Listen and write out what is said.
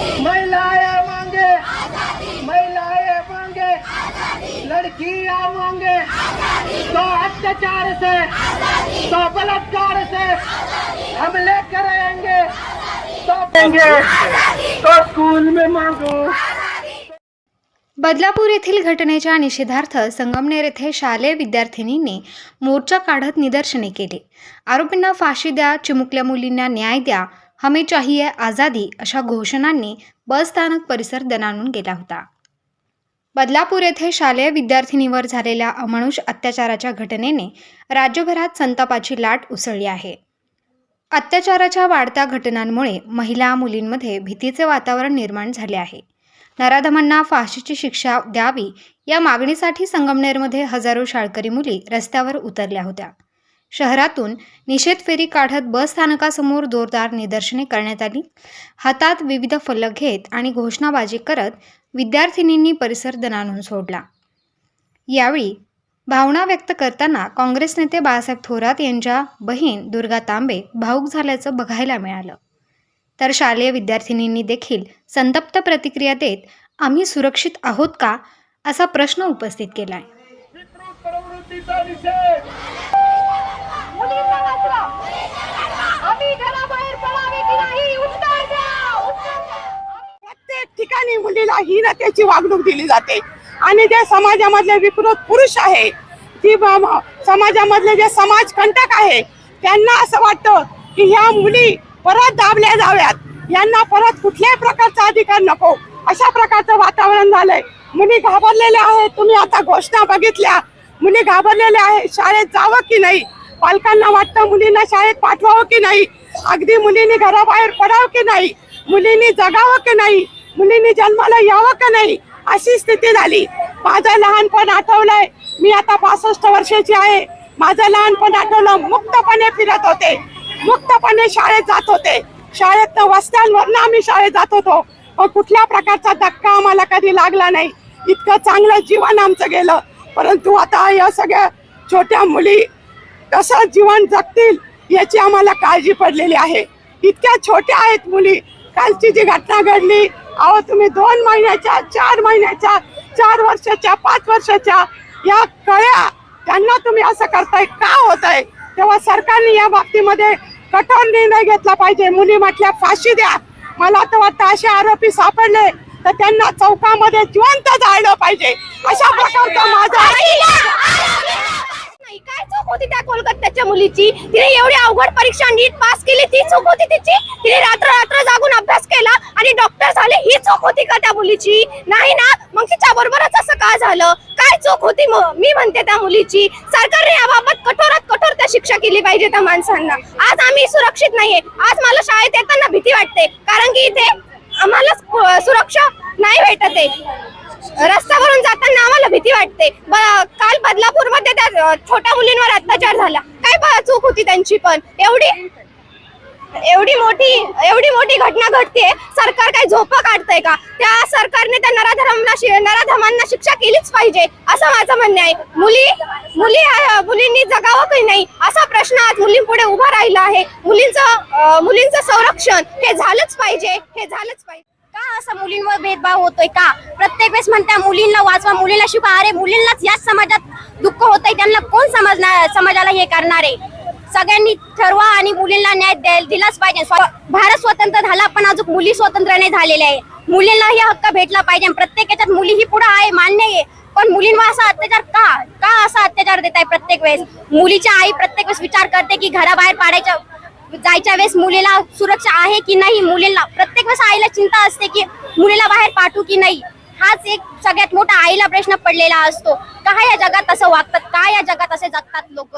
महिलाएं मांगे. महिलाएं मांगे. लड़कियां मांगे. तो अत्याचार से. तो बलात्कार से. हम लेकर आएंगे. तो देंगे तो स्कूल में मांगो. बदलापूर येथील घटनेच्या निषेधार्थ संगमनेर येथे शालेय विद्यार्थिनींनी मोर्चा काढत निदर्शने केली. आरोपींना फाशी द्या चिमुकल्या मुलींना न्याय द्या हमें चाहिए आझादी अशा घोषणांनी बस स्थानक परिसर दणाणून गेला होता. बदलापूर येथे शालेय विद्यार्थिनीवर झालेल्या अमानुष अत्याचाराच्या घटनेने राज्यभरात संतापाची लाट उसळली आहे. अत्याचाराच्या वाढत्या घटनांमुळे महिला मुलींमध्ये भीतीचे वातावरण निर्माण झाले आहे. नराधमांना फाशीची शिक्षा द्यावी या मागणीसाठी संगमनेरमध्ये हजारो शाळकरी मुली रस्त्यावर उतरल्या होत्या. शहरातून निषेध फेरी काढत बस स्थानकासमोर जोरदार निदर्शने करण्यात आली. हातात विविध फलक घेत आणि घोषणाबाजी करत विद्यार्थिनींनी परिसर दणाणून सोडला. यावेळी भावना व्यक्त करताना काँग्रेस नेते बाळासाहेब थोरात यांच्या बहीण दुर्गा तांबे भाऊक झाल्याचं बघायला मिळालं. तर शालेय विद्यार्थिनींनी देखील संतप्त प्रतिक्रिया देत आम्ही सुरक्षित आहोत का? असा प्रश्न उपस्थित केलाय. प्रत्येक ठिकाणी मुलीला हीनतेची वागणूक दिली जाते. आणि जे समाजामधले विकृत पुरुष आहे ती समाजामधले जे समाज कंटक आहे त्यांना असं वाटतं की ह्या मुली परत दाबल्या जाव्यात. यांना परत कुठल्याही प्रकारचा अधिकार नको. अशा प्रकारचं वातावरण झालंय. मुली घाबरलेल्या आहेत. तुम्ही आता घोषणा बघितल्या. मुली घाबरलेल्या आहेत. शाळेत जावं की नाही? पालकांना वाटतं मुलींना शाळेत पाठवावं की नाही? अगदी मुलींनी घराबाहेर पडावं की नाही? मुलींनी जगावं की नाही? मुलींनी जन्माला यावं का नाही? अशी स्थिती झाली. माझं लहानपण आठवलंय. मी आता पासष्ट वर्षाची आहे. माझं लहानपण आठवलं. मुक्तपणे फिरत होते. मुक्तपणे शाळेत जात होते. शाळेत वस्त्यांवरनं आम्ही शाळेत जात होतो. पण कुठल्या प्रकारचा धक्का आम्हाला कधी लागला नाही. इतकं चांगलं जीवन आमचं गेलं. परंतु आता या सगळ्या छोट्या मुली कसं जीवन जगतील याची आम्हाला काळजी पडलेली आहे. इतक्या छोट्या आहेत मुली. कालची जी घटना घडली अहो तुम्ही दोन महिन्याच्या चार महिन्याच्या चार वर्षाच्या पाच वर्षाच्या या कळ्या त्यांना तुम्ही असं करताय का होत आहे तेव्हा सरकारने या बाबतीमध्ये कठोर निर्णय घेतला पाहिजे. मुली म्हटल्या फाशी द्या. मला तर वाटतं असे आरोपी सापडले तर त्यांना चौकामध्ये जिवंत जाळलं पाहिजे. अशा प्रकारचा माझा चूक होती त्या कोलकात्याच्या मुलीची. तिने एवढी अवघड परीक्षा नीट पास केली ती चूक होती तिची. तिने रात्र रात्र जागून अभ्यास केला आणि डॉक्टर झाले. ही चूक होती का त्या मुलीची? नाही ना. मग तिच्या बरोबरच असं का झालं? काय चूक होती मग मी म्हणते त्या मुलीची. सरकारने याबाबत कठोरात कठोर त्या शिक्षा केली पाहिजे त्या माणसांना. आज आम्ही सुरक्षित नाहीये. आज मला शाळेत येताना भीती वाटते. कारण की इथे आम्हाला सुरक्षा नाही भेटत आहे. रस्त्यावरून जाताना आम्हाला भीती वाटते. ब- काल बदलापूरमध्ये त्या छोट्या मुलींवर अत्याचार झाला. काय चूक होती त्यांची पण? एवढी एवढी मोठी एवढी मोठी घटना घडते सरकार काय झोप काढतंय का? त्या सरकारने त्या नराधमांना शि- नराधमांना शिक्षा केलीच पाहिजे असं माझं म्हणणं आहे. मुली मुली मुलींनी जगावं की नाही? असा प्रश्न आज मुलींपुढे उभा राहिला आहे. मुलींचं मुलींचं संरक्षण हे झालंच पाहिजे हे झालंच पाहिजे. का असं मुलींवर भेदभाव होतोय का? प्रत्येक वेळेस म्हणता मुलींना वाचवा मुलींना शिकवा. अरे मुलींनाच याच समाजात दुःख होतंय त्यांना कोण समजणार समाजाला हे करणार आहे? सगळ्यांनी ठरवा आणि मुलींना न्याय द्यायला दिलाच पाहिजे. भारत स्वतंत्र झाला पण अजून मुली स्वतंत्र नाही झालेल्या आहे. मुलींना ही हक्क भेटला पाहिजे प्रत्येक याच्यात मुली ही पुढे आहे मान्य आहे. पण मुलींवर असा अत्याचार का? का असा अत्याचार देत आहे प्रत्येक वेळेस? मुलीच्या आई प्रत्येक वेळेस विचार करते की घराबाहेर पाडायच्या जायच्या वेळेस मुलीला सुरक्षा आहे की नाही? मुलीला प्रत्येक वेळेस आईला चिंता असते की मुलीला बाहेर पाठवू की नाही? हाच एक सगळ्यात मोठा आईला प्रश्न पडलेला असतो. का या जगात असं वागतात? का या जगात असे जगतात लोक?